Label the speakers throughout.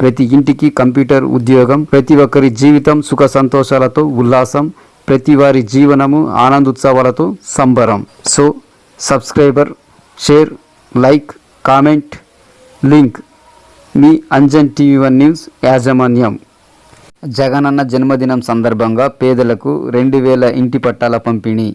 Speaker 1: ప్రతి ఇంటికి కంప్యూటర్ ఉద్యోగం ప్రతి ఒక్కరి జీవితం సుఖ సంతోషాలతో ఉల్లాసం ప్రతి వారి జీవనము ఆనందోత్సవాలతో సంబరం. So subscriber share like comment link. మీ అంజన్ టీవీ వన్ న్యూస్ యాజమాన్యం. జగనన్న జన్మదినం సందర్భంగా పేదలకు రెండు వేల ఇంటి పట్టాల పంపిణీ.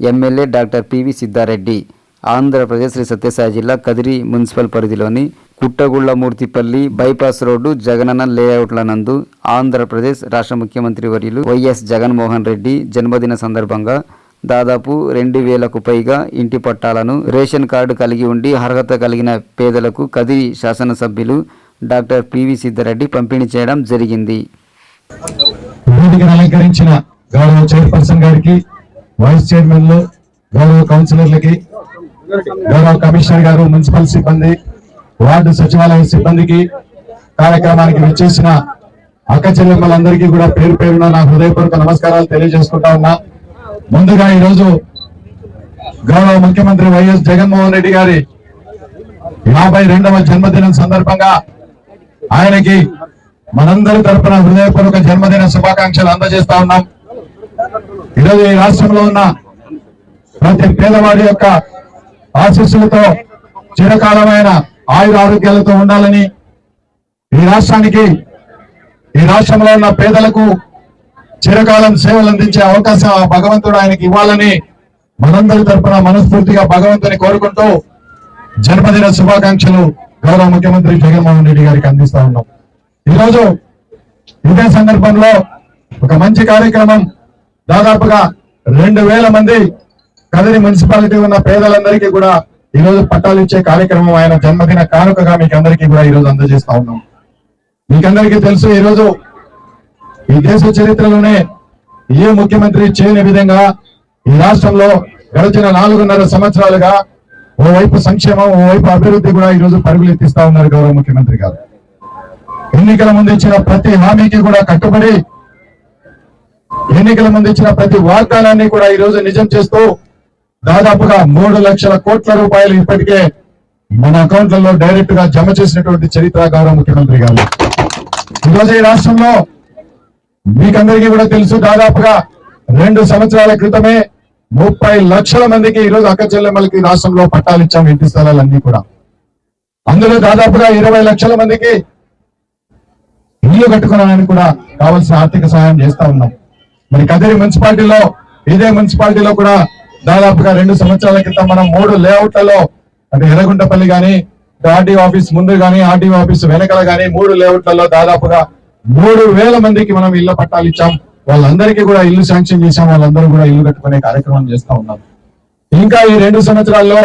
Speaker 1: MLA doctor P V Siddareddy. Andhra Pradesh Sri Sathyasai జిల్లా కదిరి మున్సిపల్ పరిధిలోని పుట్టగుళ్ళమూర్తిపల్లి బైపాస్ రోడ్డు జగనన్న లేఅవుట్ల నందు ఆంధ్రప్రదేశ్ రాష్ట్ర ముఖ్యమంత్రి వర్యులు వైఎస్ జగన్మోహన్ రెడ్డి జన్మదిన సందర్భంగా దాదాపు రెండు వేలకు పైగా ఇంటి పట్టాలను రేషన్ కార్డు కలిగి ఉండి అర్హత కలిగిన పేదలకు కదిరి శాసనసభ్యులు డాక్టర్ పివి సిద్ధారెడ్డి పంపిణీ చేయడం జరిగింది.
Speaker 2: అలంకరించిన గౌరవ చైర్పర్సన్ గారికి వైస్ చైర్మన్లు గౌరవ కౌన్సిలర్లకి గౌరవ కమిషనర్ గారు మున్సిపల్ సిబ్బంది వార్డు సచివాలయ సిబ్బందికి కార్యక్రమానికి విచ్చేసిన అక్క చెల్లెమ్మలందరికీ కూడా పేరు పేరున నా హృదయపూర్వక నమస్కారాలు తెలియజేసుకుంటా ఉన్నా. ముందుగా ఈ రోజు గౌరవ ముఖ్యమంత్రి వైఎస్ జగన్మోహన్ రెడ్డి గారి యాభై రెండవ జన్మదినం సందర్భంగా ఆయనకి మనందరి తరపున హృదయపూర్వక జన్మదిన శుభాకాంక్షలు అందజేస్తా ఉన్నాం. ఈరోజు ఈ రాష్ట్రంలో ఉన్న ప్రతి పేదవాడి యొక్క ఆశీస్సులతో చిరకాలమైన ఆయుర ఆరోగ్యాలతో ఉండాలని ఈ రాష్ట్రానికి ఈ రాష్ట్రంలో ఉన్న పేదలకు చిరకాలం సేవలు అందించే అవకాశం ఆ భగవంతుడు ఆయనకి ఇవ్వాలని మనందరి తరపున మనస్ఫూర్తిగా భగవంతుని కోరుకుంటూ జన్మదిన శుభాకాంక్షలు గౌరవ ముఖ్యమంత్రి జగన్మోహన్ రెడ్డి గారికి అందిస్తా ఉన్నాం. ఈరోజు ఇదే సందర్భంలో ఒక మంచి కార్యక్రమం. దాదాపుగా రెండు వేల మంది కదిరి మున్సిపాలిటీ ఉన్న పేదలందరికీ కూడా ఈ రోజు పట్టాలు ఇచ్చే కార్యక్రమం ఆయన జన్మదిన కానుకగా మీకు అందరికీ కూడా ఈ రోజు అందజేస్తా ఉన్నాం. మీకందరికీ తెలుసు ఈ రోజు ఈ దేశ చరిత్రలోనే ఏ ముఖ్యమంత్రి చేయని విధంగా ఈ రాష్ట్రంలో గడిచిన నాలుగున్నర సంవత్సరాలుగా ఓవైపు సంక్షేమం ఓవైపు అభివృద్ధి కూడా ఈ రోజు పరుగులెత్తిస్తా ఉన్నారు గౌరవ ముఖ్యమంత్రి గారు. ఎన్నికల ముందు ఇచ్చిన ప్రతి హామీకి కూడా కట్టుబడి ఎన్నికల ముందు ఇచ్చిన ప్రతి వాగ్దానాన్ని కూడా ఈ రోజు నిజం చేస్తూ దాదాపుగా మూడు లక్షల కోట్ల రూపాయలు ఇప్పటికే మన అకౌంట్లలో డైరెక్ట్గా జమ చేసినటువంటి చరిత్ర గౌరవ ముఖ్యమంత్రి గారు. ఈరోజు ఈ రాష్ట్రంలో మీకందరికీ కూడా తెలుసు దాదాపుగా రెండు సంవత్సరాల క్రితమే ముప్పై లక్షల మందికి ఈ రోజు అక్క చెల్లెమ్మలకి రాష్ట్రంలో పట్టాలు ఇచ్చాం ఇంటి స్థలాలన్నీ కూడా. అందులో దాదాపుగా ఇరవై లక్షల మందికి ఇల్లు కట్టుకోవడానికి కూడా కావాల్సిన ఆర్థిక సహాయం చేస్తా ఉన్నాం. మరి కదిరి మున్సిపాలిటీలో ఇదే మున్సిపాలిటీలో కూడా దాదాపుగా రెండు సంవత్సరాల క్రితం మనం మూడు లేఅవుట్లలో అంటే ఎర్రగుంటపల్లి గాని ఆర్డీ ఆఫీస్ ముందు కానీ ఆర్డీఓ ఆఫీస్ వెనకల కానీ మూడు లేఅవుట్లలో దాదాపుగా మూడు వేల మందికి మనం ఇళ్ళ పట్టాలు ఇచ్చాం. వాళ్ళందరికీ కూడా ఇల్లు శాంక్షన్ చేశాం. వాళ్ళందరూ కూడా ఇల్లు కట్టుకునే కార్యక్రమం చేస్తా ఉన్నాం. ఇంకా ఈ రెండు సంవత్సరాల్లో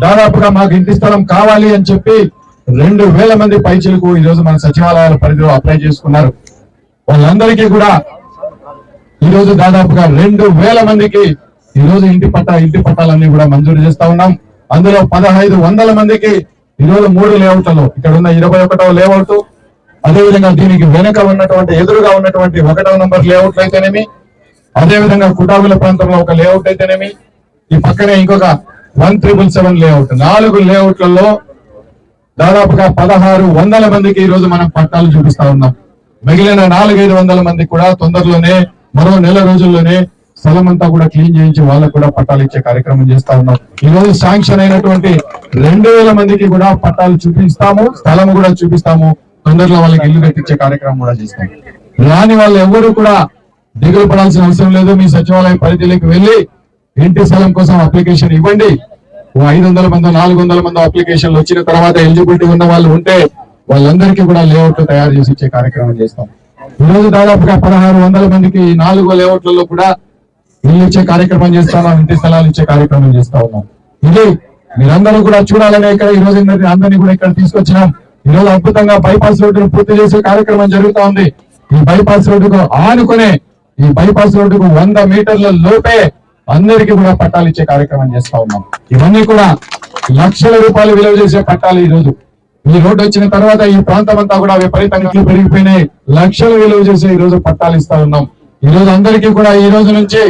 Speaker 2: దాదాపుగా మాకు ఇంటి స్థలం కావాలి అని చెప్పి రెండు వేల మంది పైచలకు ఈ రోజు మన సచివాలయాల పరిధిలో అప్లై చేసుకున్నారు. వాళ్ళందరికీ కూడా ఈ రోజు దాదాపుగా రెండు వేల మందికి ఈ రోజు ఇంటి పట్టా ఇంటి పట్టాలన్నీ కూడా మంజూరు చేస్తా ఉన్నాం. అందులో పదహైదు వందల మందికి ఈ రోజు మూడు లేఅవుట్లలో ఇక్కడ ఉన్న ఇరవై ఒకటవ లేఅవుట్ అదేవిధంగా దీనికి వెనక ఉన్నటువంటి ఎదురుగా ఉన్నటువంటి ఒకటవ నంబర్ లేఅవుట్లు అయితేనేమి అదేవిధంగా కుటాబుల ప్రాంతంలో ఒక లేఅవుట్ అయితేనేమి ఈ పక్కనే ఇంకొక వన్ త్రిబుల్ సెవెన్ లేఅవుట్ నాలుగు లేఅవుట్లలో దాదాపుగా పదహారు వందల మందికి ఈ రోజు మనం పట్టాలు చూపిస్తా ఉన్నాం. మిగిలిన నాలుగైదు వందల మందికి కూడా తొందరలోనే మరో నెల రోజుల్లోనే స్థలం అంతా కూడా క్లీన్ చేయించి వాళ్ళకు కూడా పట్టాలు ఇచ్చే కార్యక్రమం చేస్తా ఉన్నాం. ఈ రోజు శాంక్షన్ అయినటువంటి రెండు వేల మందికి కూడా పట్టాలు చూపిస్తాము స్థలం కూడా చూపిస్తాము తొందరలో వాళ్ళకి ఇల్లు కట్టించే కార్యక్రమం కూడా చేస్తాం. రాని వాళ్ళు ఎవరు కూడా దిగులు పడాల్సిన అవసరం లేదు. మీ సచివాలయం పరిధిలోకి వెళ్ళి ఇంటి స్థలం కోసం అప్లికేషన్ ఇవ్వండి. ఐదు వందల మంది నాలుగు వందల మంది అప్లికేషన్లు వచ్చిన తర్వాత ఎలిజిబిలిటీ ఉన్న వాళ్ళు ఉంటే వాళ్ళందరికీ కూడా లేఅవుట్ తయారు చేసి ఇచ్చే కార్యక్రమం చేస్తాం. ఈ రోజు దాదాపుగా పదహారు వందల మందికి నాలుగు లేఅవుట్లలో కూడా ఇల్లు ఇచ్చే కార్యక్రమం చేస్తా ఉన్నాం ఇంటి స్థలాలు ఇచ్చే కార్యక్రమం చేస్తా ఉన్నాం. ఇది మీరందరూ కూడా చూడాలని ఇక్కడ ఈ రోజు అందరినీ- అందరినీ కూడా ఇక్కడ తీసుకొచ్చినాం. ఈ రోజు అద్భుతంగా బైపాస్ రోడ్డును పూర్తి చేసే కార్యక్రమం జరుగుతా ఉంది. ఈ బైపాస్ రోడ్డుకు ఆనుకునే ఈ బైపాస్ రోడ్డుకు వంద మీటర్ల లోపే అందరికీ కూడా పట్టాలు ఇచ్చే కార్యక్రమం చేస్తా ఉన్నాం. ఇవన్నీ కూడా లక్షల రూపాయలు విలువ చేసే పట్టాలు ఈ రోజు. ఈ రోడ్డు వచ్చిన తర్వాత ఈ ప్రాంతం అంతా కూడా విపరీతంగా పెరిగిపోయినాయి. లక్షలు విలువ చేసే ఈ రోజు పట్టాలు ఇస్తా ఉన్నాం. ఈ రోజు అందరికీ కూడా ఈ రోజు నుంచి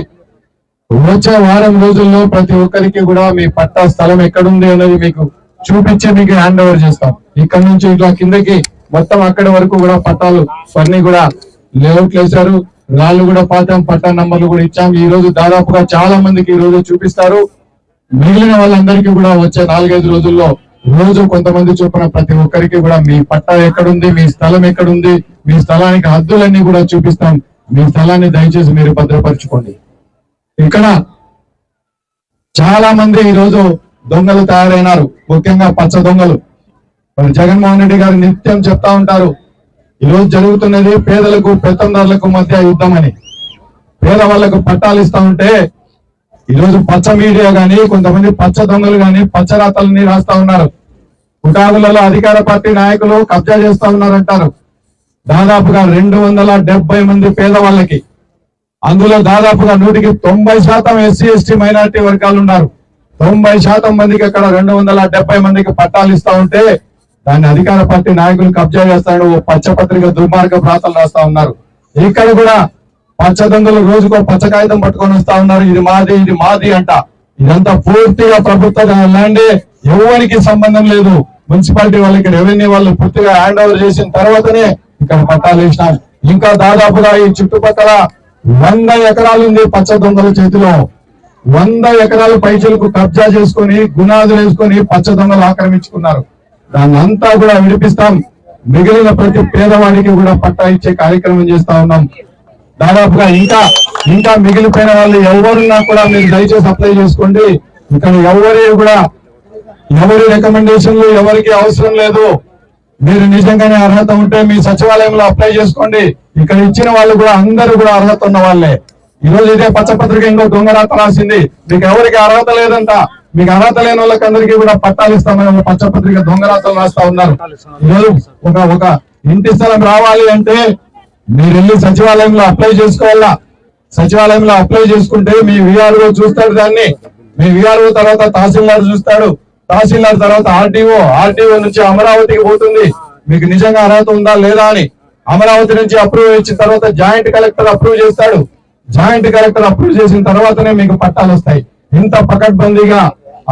Speaker 2: వచ్చే వారం రోజుల్లో ప్రతి ఒక్కరికి కూడా మీ పట్టా స్థలం ఎక్కడుంది అనేది మీకు చూపించి మీకు హ్యాండ్ ఓవర్ చేస్తాం. ఇక్కడ నుంచి ఇట్లా కిందకి మొత్తం అక్కడి వరకు కూడా పట్టాలు అన్ని కూడా లేఅవుట్లు వేశారు రాళ్ళు కూడా పాతాం పట్టా నంబర్లు కూడా ఇచ్చాం. ఈ రోజు దాదాపుగా చాలా మందికి ఈ రోజు చూపిస్తారు. మిగిలిన వాళ్ళందరికీ కూడా వచ్చే నాలుగైదు రోజుల్లో రోజు కొంతమంది చొప్పున ప్రతి ఒక్కరికి కూడా మీ పట్టా ఎక్కడుంది మీ స్థలం ఎక్కడుంది మీ స్థలానికి హద్దులన్నీ కూడా చూపిస్తాం. మీ స్థలాన్ని దయచేసి మీరు భద్రపరచుకోండి. ఇక్కడ చాలా మంది ఈ రోజు దొంగలు తయారైనారు. ముఖ్యంగా పచ్చ దొంగలు. మరి జగన్మోహన్ రెడ్డి గారు నిత్యం చెప్తా ఉంటారు ఈ రోజు జరుగుతున్నది పేదలకు పెత్తందారులకు మధ్య యుద్ధం అని పేదవాళ్ళకు పట్టాలు ఇస్తా ఉంటే ఈ రోజు పచ్చ మీడియా గాని కొంతమంది పచ్చ దొంగలు కానీ పచ్చ రాతలని రాస్తా ఉన్నారు. పుటాదులలో అధికార పార్టీ నాయకులు కబ్జా చేస్తా ఉన్నారంటారు. దాదాపుగా రెండు వందల మంది పేదవాళ్ళకి అందులో దాదాపుగా నూటికి తొంభై శాతం ఎస్సీ ఎస్టీ మైనారిటీ వర్గాలు ఉన్నారు. తొంభై శాతం మందికి అక్కడ రెండు వందల డెబ్బై మందికి పట్టాలు ఇస్తా ఉంటే దాన్ని అధికార పార్టీ నాయకులు కబ్జా చేస్తాడు ఓ పచ్చపత్రిక దుర్మార్గ ప్రాతలు రాస్తా ఉన్నారు. ఇక్కడ కూడా పచ్చదొంగలు రోజుకో పచ్చ కాగితం పట్టుకొని వస్తా ఉన్నారు. ఇది మాది ఇది మాది అంట. ఇదంతా పూర్తిగా ప్రభుత్వ ల్యాండే ఎవరికి సంబంధం లేదు. మున్సిపాలిటీ వాళ్ళకి రెవెన్యూ వాళ్ళు పూర్తిగా హ్యాండ్ ఓవర్ చేసిన తర్వాతనే ఇక్కడ పట్టాలు వేసినాం ఇంకా దాదాపుగా ఈ చుట్టుపక్కల వంద ఎకరాలు ఉంది పచ్చ దొంగల చేతిలో. వంద ఎకరాలు పైచలకు కబ్జా చేసుకొని గునాదులు వేసుకొని పచ్చ దొంగలు ఆక్రమించుకున్నారు. దాన్ని అంతా కూడా విడిపిస్తాం. మిగిలిన ప్రతి పేదవాడికి కూడా పట్టా ఇచ్చే కార్యక్రమం చేస్తా ఉన్నాం. దాదాపుగా ఇంకా ఇంకా మిగిలిపోయిన వాళ్ళు ఎవరున్నా కూడా మీరు దయచేసి అప్లై చేసుకోండి. ఇక్కడ ఎవరి కూడా ఎవరి రికమెండేషన్లు ఎవరికి అవసరం లేదు. మీరు నిజంగానే అర్హత ఉంటే మీ సచివాలయంలో అప్లై చేసుకోండి. ఇక్కడ ఇచ్చిన వాళ్ళు కూడా అందరూ కూడా అర్హత ఉన్న వాళ్ళే. ఈ రోజు ఇదే పచ్చపత్రిక ఇంకో దొంగరాత రాసింది. మీకు ఎవరికి అర్హత లేదంట. మీకు అర్హత లేని వాళ్ళకి అందరికీ కూడా పట్టాలు ఇస్తామని పచ్చపత్రిక దొంగరాతలు రాస్తా ఉన్నారు. ఈరోజు ఒక ఒక ఇంటి స్థలం రావాలి అంటే మీరు వెళ్ళి సచివాలయంలో అప్లై చేసుకోవాలా? సచివాలయంలో అప్లై చేసుకుంటే మీ విఆర్ఓ చూస్తాడు దాన్ని. మీ విఆర్ఓ తర్వాత తహసీల్దార్ చూస్తాడు. తహసీల్దార్ తర్వాత ఆర్టీఓ ఆర్టీఓ నుంచి అమరావతికి పోతుంది. మీకు నిజంగా అర్హత ఉందా లేదా అని అమరావతి నుంచి అప్రూవ్ ఇచ్చిన తర్వాత జాయింట్ కలెక్టర్ అప్రూవ్ చేస్తాడు. జాయింట్ కలెక్టర్ అప్రూవ్ చేసిన తర్వాతనే మీకు పట్టాలు వస్తాయి. ఇంత పకడ్బందీగా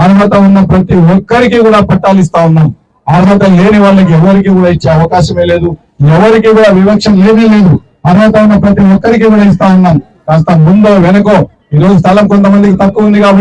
Speaker 2: అర్హత ఉన్న ప్రతి ఒక్కరికి కూడా పట్టాలు ఇస్తా ఉన్నాం. అర్హత లేని వాళ్ళకి ఎవరికి కూడా ఇచ్చే అవకాశమే లేదు. ఎవరికి కూడా వివక్ష లేనే లేదు. అర్హత ఉన్న ప్రతి ఒక్కరికి కూడా ఇస్తా ఉన్నాం. కాస్త ముందో వెనకో. ఈ రోజు స్థలం కొంతమందికి తక్కువ ఉంది కాబట్టి